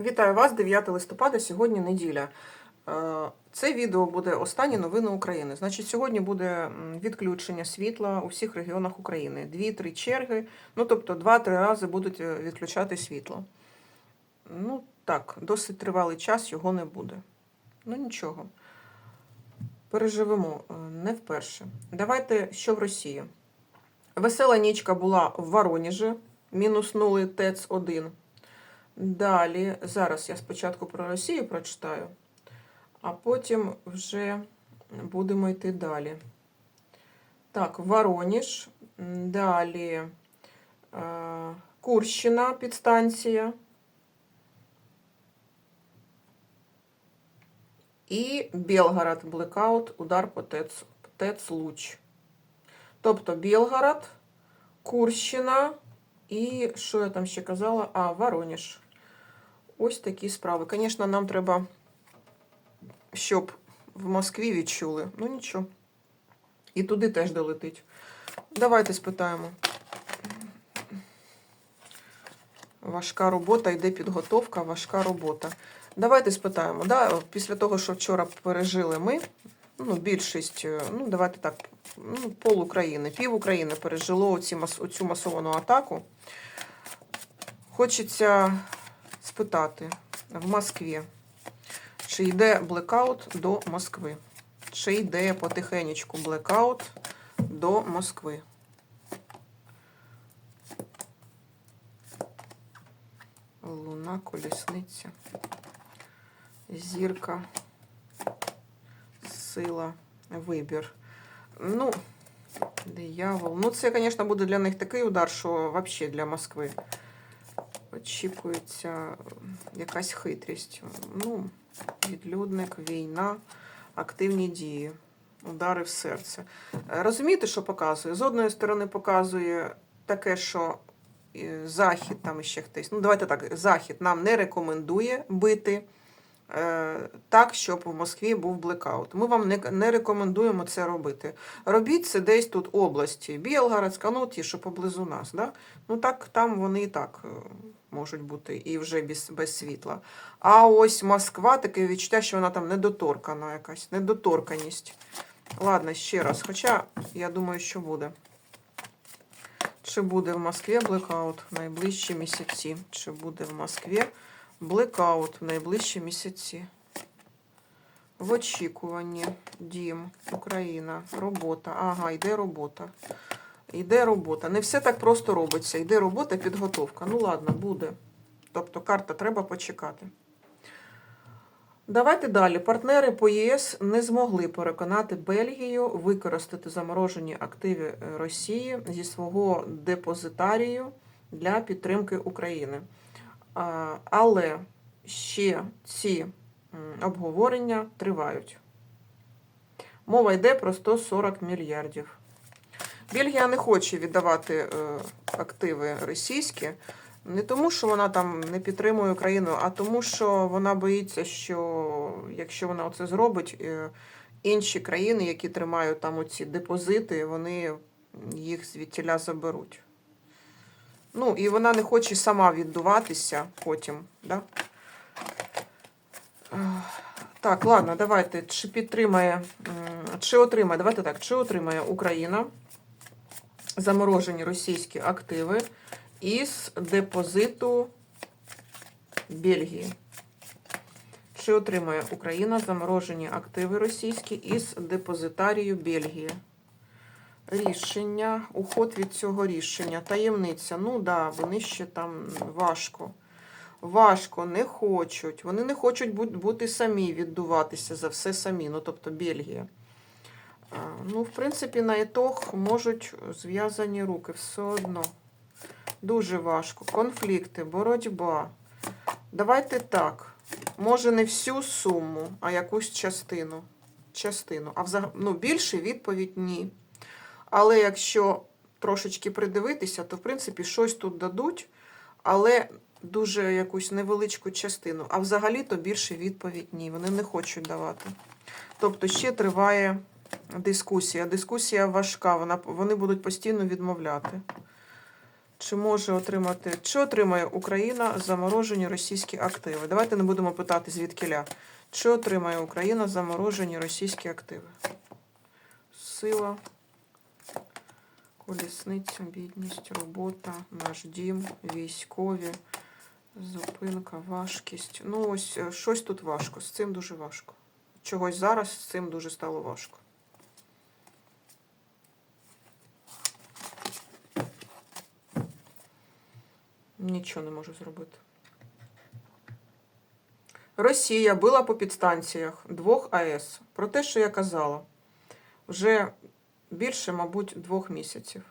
Вітаю вас, 9 листопада, сьогодні неділя. Е, Це відео буде останні новини України. Значить, сьогодні буде відключення світла у всіх регіонах України. Дві-три черги, ну тобто два-три рази будуть е, відключати світло. Ну так, досить тривалий час його не буде. Ну нічого. Переживемо е, не вперше. Давайте, що в Росії. Весела нічка була в Воронежі, мінуснули ТЕЦ-1. Далі, зараз я спочатку про Росію прочитаю, а потім вже будемо йти далі. Так, Воронеж, м, далі е, Курщина підстанція. І Белгород, блекаут, удар по ТЕЦ, ТЕЦ Луч. Тобто Білгород, Курщина і що я там ще казала? А, Воронеж. Ось такі справи. Звісно, нам треба, щоб в Москві відчули. Ну нічого. І туди теж долетить. Давайте спитаємо. Важка робота, йде підготовка, важка робота. Давайте спитаємо. Да? Після того, що вчора пережили ми, ну, більшість, е, ну, давайте так, ну, пол України, пів України пережило оці, оцю масовану атаку. Хочеться спитати в Москві, чи йде блекаут до Москви? Чи йде потихенечку блекаут до Москви? Луна, колісниця, зірка, сила, вибір. Ну, диявол. Ну, це, звісно, буде для них такий удар, що взагалі для Москви очікується якась хитрість. Ну, відлюдник, війна, активні дії, удари в серце. Розумієте, що показує? З одної сторони, показує таке, що е, Захід, там іще хтось. Ну, давайте так, Захід нам не рекомендує бити так, щоб у Москві був блекаут. Ми вам не, не рекомендуємо це робити. Робіть це десь тут області, Білгородська, ну ті, що поблизу нас. Да? Ну так там вони і так е, можуть бути і вже без, без світла. А ось Москва, таке відчуття, що вона там недоторкана якась, недоторканість. Ладно, ще раз. Хоча я думаю, що буде. Чи буде в Москві блекаут в найближчі місяці? Чи буде в Москві блекаут в найближчі місяці? В очікуванні. Дім, Україна, робота. Ага, йде робота. Йде робота. Не все так просто робиться. Йде робота, підготовка. Ну ладно, буде. Тобто карта треба почекати. Давайте далі. Партнери по ЄС не змогли переконати Бельгію використати заморожені активи Росії зі свого депозитарію для підтримки України. Але ще ці обговорення тривають. Мова йде про 140 мільярдів. Бельгія не хоче віддавати е, активи російські, не тому, що вона там не підтримує Україну, а тому, що вона боїться, що якщо вона це зробить, е, інші країни, які тримають там оці депозити, вони їх звідтіля заберуть. Ну, і вона не хоче сама віддуватися потім. Да? Е, Так, ладно, давайте. Чи підтримає, чи отримає, давайте так, чи отримає Україна заморожені російські активи із депозиту Бельгії. Чи отримає Україна заморожені активи російські із депозитарію Бельгії? Рішення, уход від цього рішення, таємниця. Ну да, вони ще там важко. Важко, не хочуть. Вони не хочуть бути самі, віддуватися за все самі, ну тобто Бельгія. Ну, в принципі, на ітог можуть зв'язані руки все одно. Дуже важко. Конфлікти, боротьба. Давайте так. Може, не всю суму, а якусь частину. Частину. А взагалі, ну, більше відповідь ні. Але якщо трошечки придивитися, то в принципі щось тут дадуть, але дуже якусь невеличку частину. А взагалі-то більше відповідь ні. Вони не хочуть давати. Тобто ще триває дискусія. Дискусія важка, вона, вони будуть постійно відмовляти. Чи може отримати, чи отримає Україна заморожені російські активи? Давайте не будемо питати звідкиля. Чи отримає Україна заморожені російські активи? Сила, колісниця, бідність, робота, наш дім, військові, зупинка, важкість. Ну, ось е, щось тут важко. З цим дуже важко. Чогось зараз з цим дуже стало важко. Нічого не можу зробити. Росія била по підстанціях двох АЕС. Про те, що я казала, вже більше, мабуть, двох місяців.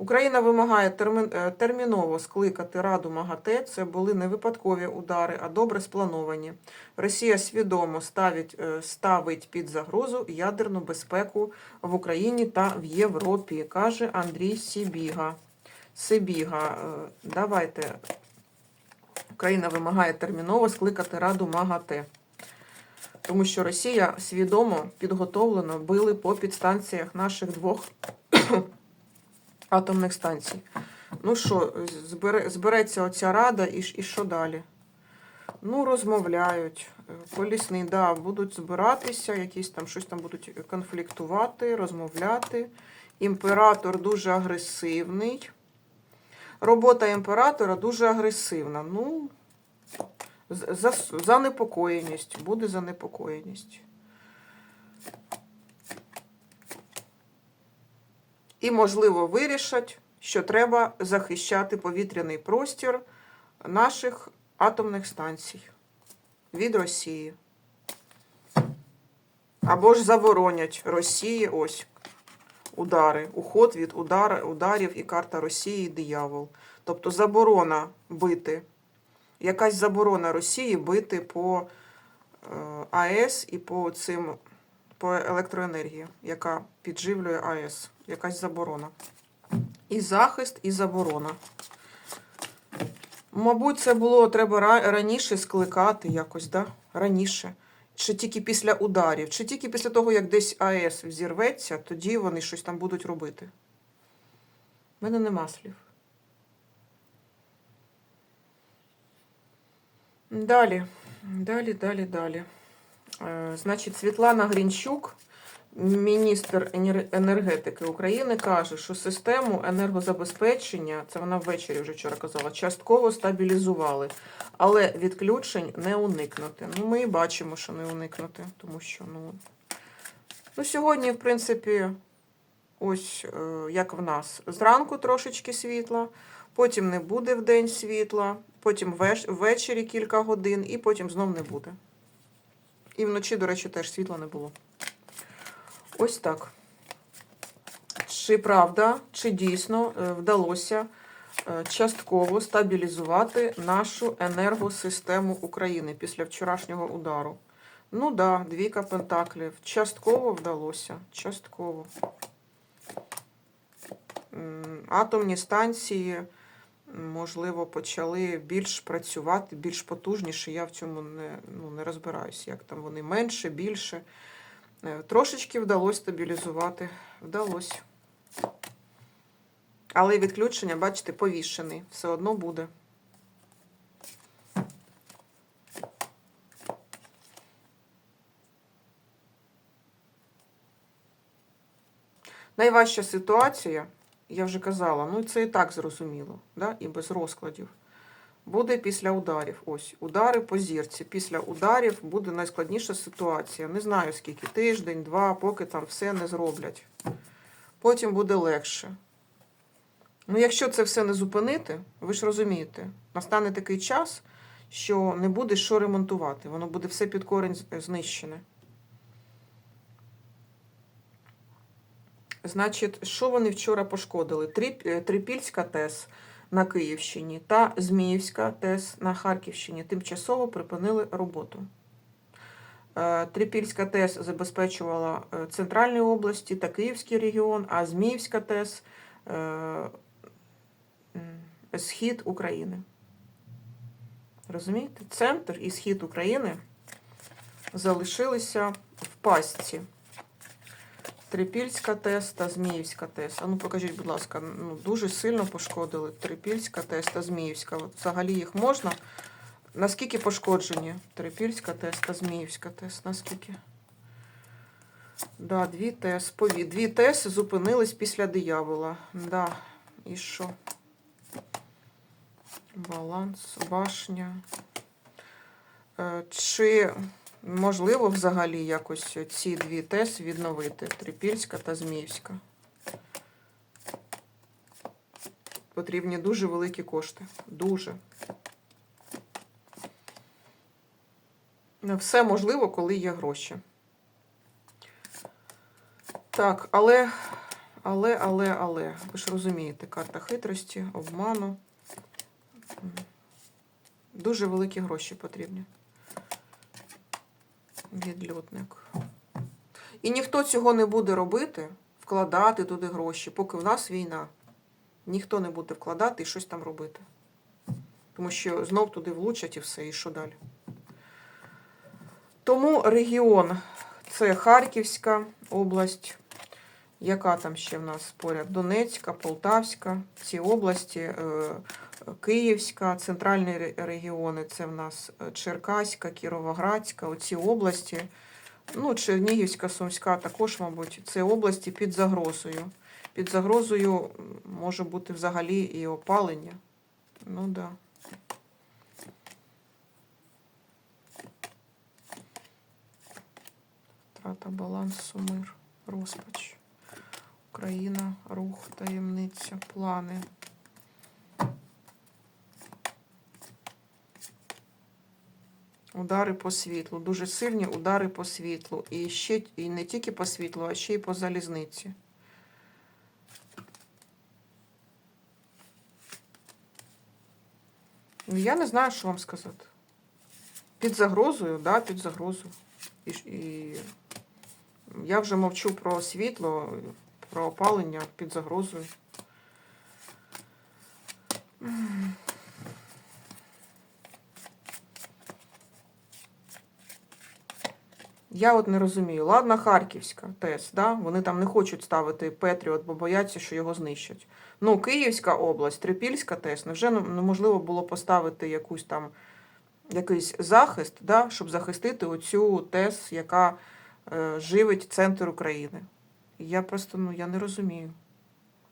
Україна вимагає е, терміново скликати Раду МАГАТЕ. Це були не випадкові удари, а добре сплановані. Росія свідомо ставить, е, ставить під загрозу ядерну безпеку в Україні та в Європі, каже Андрій Сібіга. Сибіга, е, давайте. Україна вимагає терміново скликати Раду МАГАТЕ. Тому що Росія свідомо підготовлено били по підстанціях наших двох атомних станцій. Ну що, збере, збереться оця рада, і, і що далі? Ну, розмовляють. Колісний, да, будуть збиратися, якісь там щось там будуть конфліктувати, розмовляти. Імператор дуже агресивний. Робота імператора дуже агресивна. Ну, занепокоєність. Буде занепокоєність. І, можливо, вирішать, що треба захищати повітряний простір наших атомних станцій від Росії. Або ж заборонять Росії ось удари, уход від удар, ударів і карта Росії диявол. Тобто заборона бити, якась заборона Росії бити по е, АЕС і по цим по електроенергії, яка підживлює АЕС. Якась заборона. І захист, і заборона. Мабуть, це було треба раніше скликати якось, да? Раніше. Чи тільки після ударів, чи тільки після того, як десь АЕС взірветься, тоді вони щось там будуть робити. У мене нема слів. Далі, далі, далі, далі. Е, Значить, Світлана Грінчук, міністр енергетики України, каже, що систему енергозабезпечення, це вона ввечері вже вчора казала, частково стабілізували, але відключень не уникнути. Ну, ми і бачимо, що не уникнути, тому що, ну, ну сьогодні, в принципі, ось е, як в нас. Зранку трошечки світла, потім не буде в день світла, потім ввечері кілька годин, і потім знов не буде. І вночі, до речі, теж світла не було. Ось так. Чи правда, чи дійсно е, вдалося е, частково стабілізувати нашу енергосистему України після вчорашнього удару? Ну да, двійка пентаклів. Частково вдалося. Частково. Атомні станції, можливо, почали більш працювати, більш потужніше. Я в цьому не, ну, не розбираюся, як там вони менше, більше. Е, Трошечки вдалося стабілізувати. Вдалося. Але відключення, бачите, повішений. Все одно буде. Найважча ситуація, я вже казала, ну це і так зрозуміло, да? і без розкладів. Буде після ударів. Ось, удари по зірці. Після ударів буде найскладніша ситуація. Не знаю скільки, тиждень, два, поки там все не зроблять. Потім буде легше. Ну, якщо це все не зупинити, ви ж розумієте, настане такий час, що не буде що ремонтувати. Воно буде все під корінь знищене. Значить, що вони вчора пошкодили? Е, Трипільська ТЕС на Київщині та Зміївська ТЕС на Харківщині тимчасово припинили роботу. Е, Трипільська ТЕС забезпечувала е, центральні області та Київський регіон, а Зміївська ТЕС схід України. Розумієте? Центр і схід України залишилися в пастці. Трипільська ТЕС та Зміївська ТЕС. А ну покажіть, будь ласка, ну, дуже сильно пошкодили. Трипільська ТЕС та Зміївська. От взагалі їх можна. Наскільки пошкоджені? Трипільська ТЕС та Зміївська ТЕС. Наскільки? Да, дві ТЕС. Пові. Дві ТЕС зупинились після диявола. Да. І що? Баланс, башня. Е, Чи можливо взагалі якось ці дві ТЕС відновити? Трипільська та Зміївська. Потрібні дуже великі кошти. Дуже. Все можливо, коли є гроші. Так, але, але, але, але, ви ж розумієте, карта хитрості, обману. Дуже великі гроші потрібні. Відлюдник. І ніхто цього не буде робити, вкладати туди гроші, поки в нас війна. Ніхто не буде вкладати і щось там робити. Тому що знов туди влучать і все, і що далі. Тому регіон це Харківська область. Яка там ще в нас поряд? Донецька, Полтавська, ці області, е, Київська, центральні регіони це в нас е, Черкаська, Кіровоградська, оці області. Ну, Чернігівська, Сумська також, мабуть, це області під загрозою. Під загрозою може бути взагалі і опалення. Ну. Да. Втрата балансу, мир, розпач. Україна, рух, таємниця, плани. Удари по світлу. Дуже сильні удари по світлу. І ще і не тільки по світлу, а ще й по залізниці. Ну, Я не знаю, що вам сказати. Під загрозою, да, під загрозою. І, і я вже мовчу про світло, про опалення під загрозою. Я от не розумію. Ладно, Харківська ТЕС, да? вони там не хочуть ставити Петріот, бо бояться, що його знищать. Ну, Київська область, Трипільська ТЕС, невже не- неможливо було поставити якусь там якийсь захист, да? щоб захистити оцю ТЕС, яка е, живить центр України. Я просто ну, я не розумію.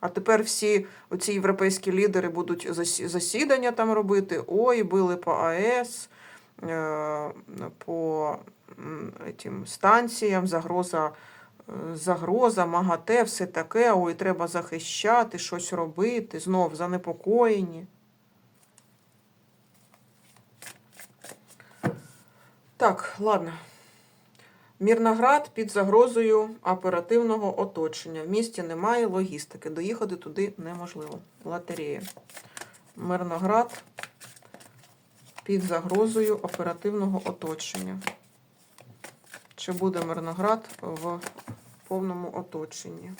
А тепер всі оці європейські лідери будуть засідання там робити. Ой, били по АЕС, е, по этим станціям, загроза, е, загроза, МАГАТЕ, все таке. Ой, треба захищати, щось робити, знов занепокоєні. Так, ладно. Мірноград під загрозою оперативного оточення. В місті немає логістики. Доїхати туди неможливо. Лотерея. Мирноград під загрозою оперативного оточення. Чи буде Мирноград в повному оточенні?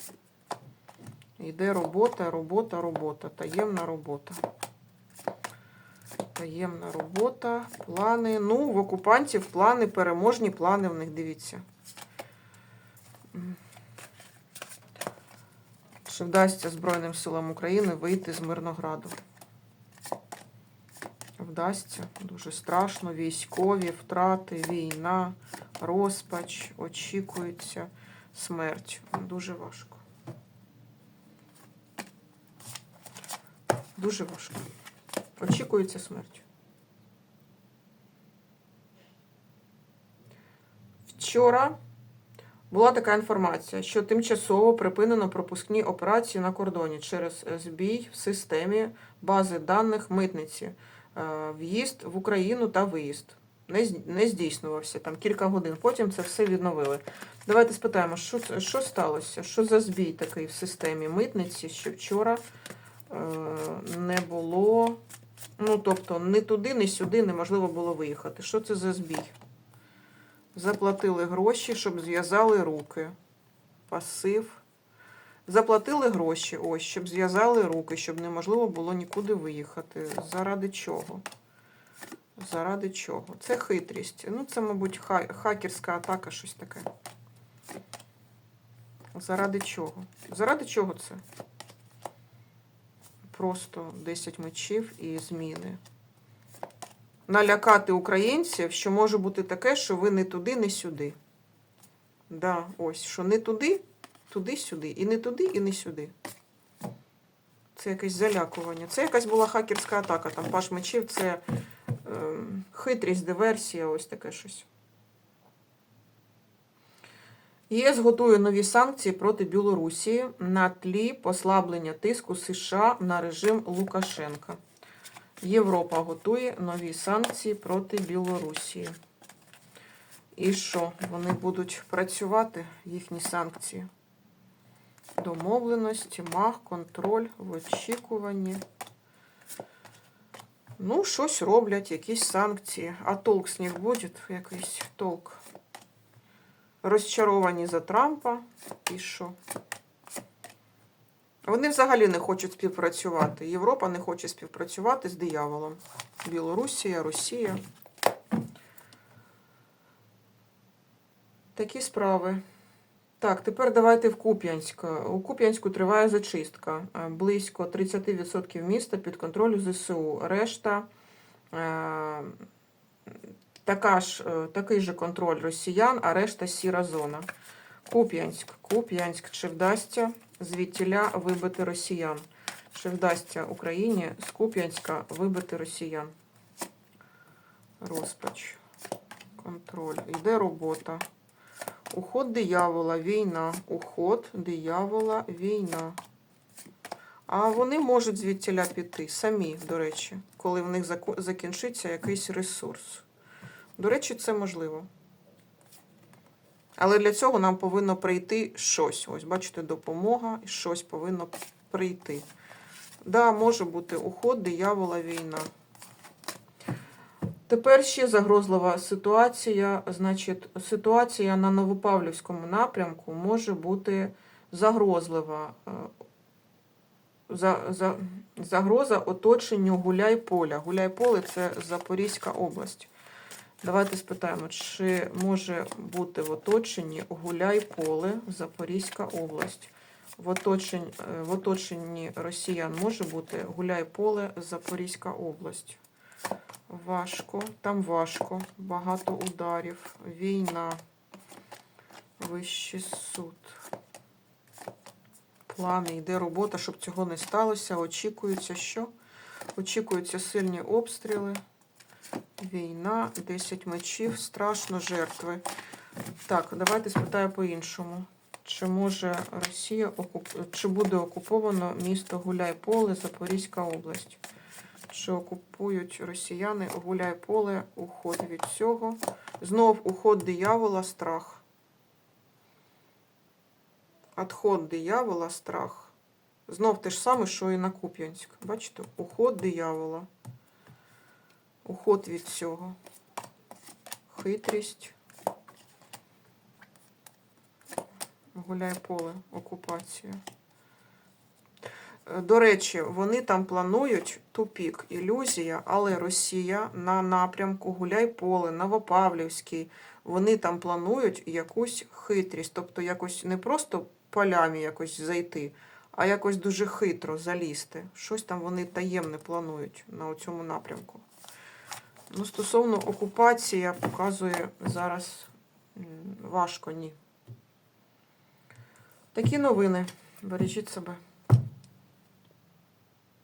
Йде робота, робота, робота. Таємна робота. Таємна робота, плани. Ну, в окупантів плани, переможні плани в них, дивіться. Чи вдасться Збройним силам України вийти з Мирнограду? Вдасться. Дуже страшно. Військові втрати, війна, розпач, очікується смерть. Дуже важко. Дуже важко. Очікується смерть. Вчора була така інформація, що тимчасово припинено пропускні операції на кордоні через збій в системі бази даних митниці. Е, В'їзд в Україну та виїзд. Не, здійснювався там кілька годин. Потім це все відновили. Давайте спитаємо, що, що сталося? Що за збій такий в системі митниці, що вчора е, не було. Ну, тобто, ні туди, ні сюди неможливо було виїхати. Що це за збій? Заплатили гроші, щоб зв'язали руки. Пасив. Заплатили гроші, ось, щоб зв'язали руки, щоб неможливо було нікуди виїхати. Заради чого? Заради чого? Це хитрість. Ну, це, мабуть, ха- хакерська атака, щось таке. Заради чого? Заради чого це? Просто 10 мечів і зміни. Налякати українців, що може бути таке, що ви не туди, не сюди. Да, ось, що не туди, туди-сюди. І не туди, і не сюди. Це якесь залякування. Це якась була хакерська атака. Там паш мечів, це хитрість, диверсія, ось таке щось. ЄС готує нові санкції проти Білорусі на тлі послаблення тиску США на режим Лукашенка. Європа готує нові санкції проти Білорусі. І що? Вони будуть працювати, їхні санкції? Домовленості, мах, контроль в очікуванні. Ну, щось роблять, якісь санкції. А толк з них буде? Якийсь толк. Розчаровані за Трампа. І що? Вони взагалі не хочуть співпрацювати. Європа не хоче співпрацювати з дияволом. Білорусія, Росія. Такі справи. Так, тепер давайте в Куп'янськ. У Куп'янську триває зачистка. Е, Близько 30% міста під контролю ЗСУ. Решта е, така ж, е, такий же контроль росіян, а решта сіра зона. Куп'янськ. Куп'янськ. Чи вдасться звідтіля вибити росіян? Чи вдасться Україні з Куп'янська вибити росіян? Розпач. Контроль. Йде робота. Уход диявола, війна. Уход диявола, війна. А вони можуть звідтіля піти самі, до речі, коли в них закінчиться якийсь ресурс. До речі, це можливо. Але для цього нам повинно прийти щось. Ось, бачите, допомога і щось повинно прийти. Да, може бути уход, диявола, війна. Тепер ще загрозлива ситуація. Значить, ситуація на Новопавлівському напрямку може бути загрозлива. Е, За, за, загроза оточенню Гуляйполя. Гуляйполе це Запорізька область. Давайте спитаємо, чи може бути в оточенні Гуляйполе, Запорізька область. В оточенні, в оточенні росіян може бути Гуляйполе, Запорізька область. Важко, там важко, багато ударів, війна, вищий суд. Плани, йде робота, щоб цього не сталося. Очікується, що? Очікуються сильні обстріли. Війна, 10 мечів, страшно жертви. Так, давайте спитаю по-іншому. Чи може Росія окуп... чи буде окуповано місто Гуляйполе, Запорізька область? Чи окупують росіяни Гуляйполе, уход від цього? Знов уход диявола, страх. Отход диявола, страх. Знов те ж саме, що і на Куп'янськ. Бачите? Уход диявола. Уход від цього. Хитрість. Гуляйполе, окупація. До речі, вони там планують тупік, ілюзія, але Росія на напрямку Гуляйполе, Новопавлівський, вони там планують якусь хитрість, тобто якось не просто полями якось зайти, а якось дуже хитро залізти. Щось там вони таємне планують на цьому напрямку. Ну, стосовно окупації, показує зараз важко, ні. Такі новини. Бережіть себе.